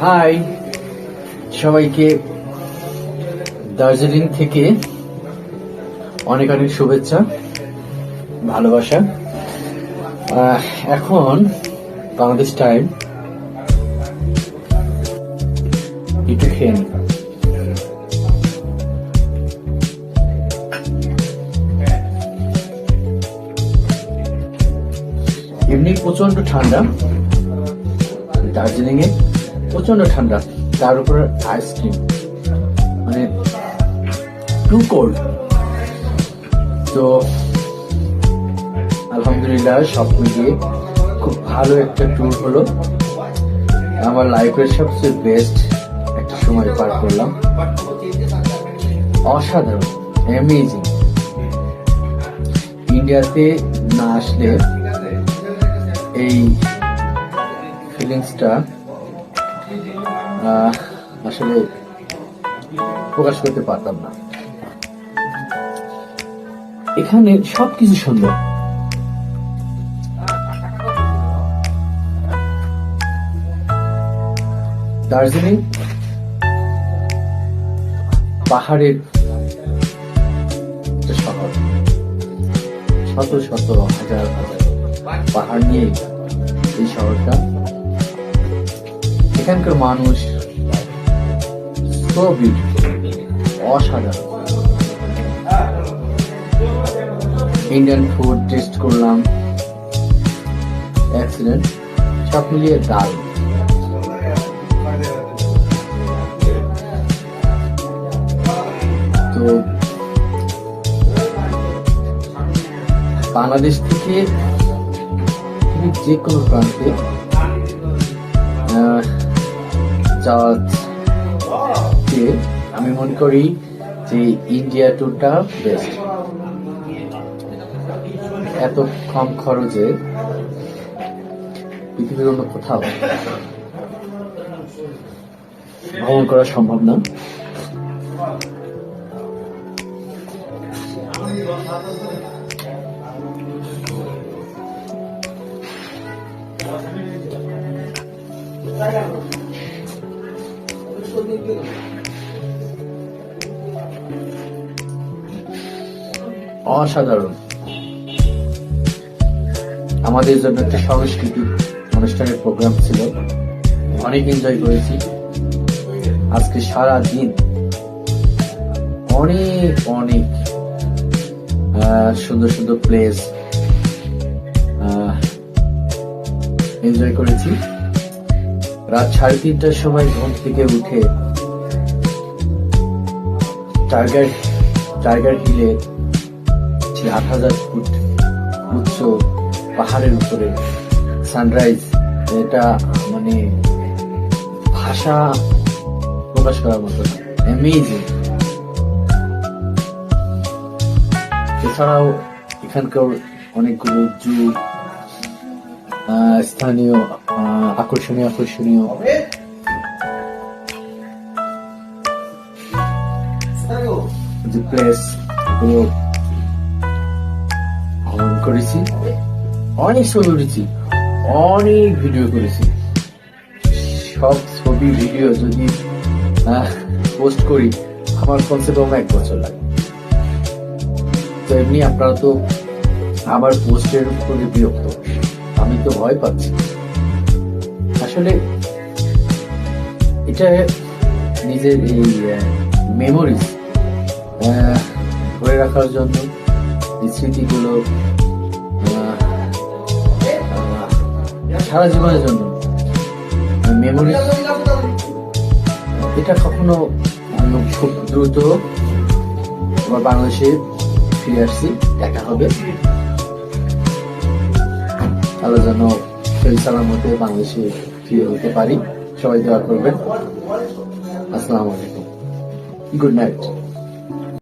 High সবাইকে। দার্জিলিং থেকে অনেক অনেক শুভেচ্ছা, ভালোবাসা। এখন বাংলাদেশ টাইম একটু খেয়ে। এমনি প্রচণ্ড ঠান্ডা দার্জিলিং এ প্রচণ্ড ঠান্ডা। তার উপর আইসক্রিম মানে টু কোল্ড তো আলহামদুলিল্লাহ, সব মিলিয়ে খুব ভালো একটা ট্যুর হলো। আমার লাইফের সবচেয়ে বেস্ট একটা সময় পার করলাম। অসাধারণ অ্যামেজিং ইন্ডিয়াতে না আসলে এই ফিলিংসটা আসলে প্রকাশ করতে পারতাম না। এখানে সবকিছু সুন্দর। দার্জিলিং, পাহাড়ের শহর। শত শত হাজার হাজার পাহাড় নিয়ে এই শহরটা এখানকার মানুষ অসাধারণ। ইন্ডিয়ান ফুড টেস্ট করলাম এক্সিলেন্ট সব মিলিয়ে ডাল তো বাংলাদেশ থেকে যে কোনো প্রান্তে যাওয়াতে আমি মনে করি যে ইন্ডিয়া ট্যুরটা বেস্ট এত কম খরচে পৃথিবীর অন্য কোথাও ভ্রমণ করা সম্ভব না। অসাধারণ। আমাদের জন্য একটা সাংস্কৃতিক অনুষ্ঠানের প্রোগ্রাম ছিল। অনেক এনজয় করেছি। আজকে সারা দিন অনেক অনেক সুন্দর সুন্দর প্লেস এনজয় করেছি। রাত সাড়ে তিনটার সময় ঘুম থেকে উঠে টাইগার টাইগার হিলে আট হাজার ফুট উচ্চ পাহাড়ের উপরে সানরাইজ, এটা মানে ভাষা প্রকাশ করার মতো অ্যামেজিং এছাড়াও এখানকার অনেকগুলো জু স্থানীয় আকর্ষণীয় আকর্ষণীয়। করেছি। অনেক ছবি উঠেছি। অনেক ভিডিও করেছি। সব ছবি ভিডিও যদি পোস্ট করি, আমার কমসে কম এক বছর লাগে। তো এমনি আপনারা তো আবার পোস্টের প্রতি বিরক্ত আমি তো ভয় পাচ্ছি। আসলে এটা নিজের এই মেমোরিজ ধরে রাখার জন্য এই স্মৃতিগুলো সারা জীবনের জন্য। মেমোরি এটা কখনো খুব দ্রুত আবার বাংলাদেশে ফিরে আসছি, দেখা হবে। আল্লাহ যেন সেই সালামতে বাংলাদেশে ফিরে হতে পারি। সবাই দোয়া করবেন। আসসালামু আলাইকুম। Good night.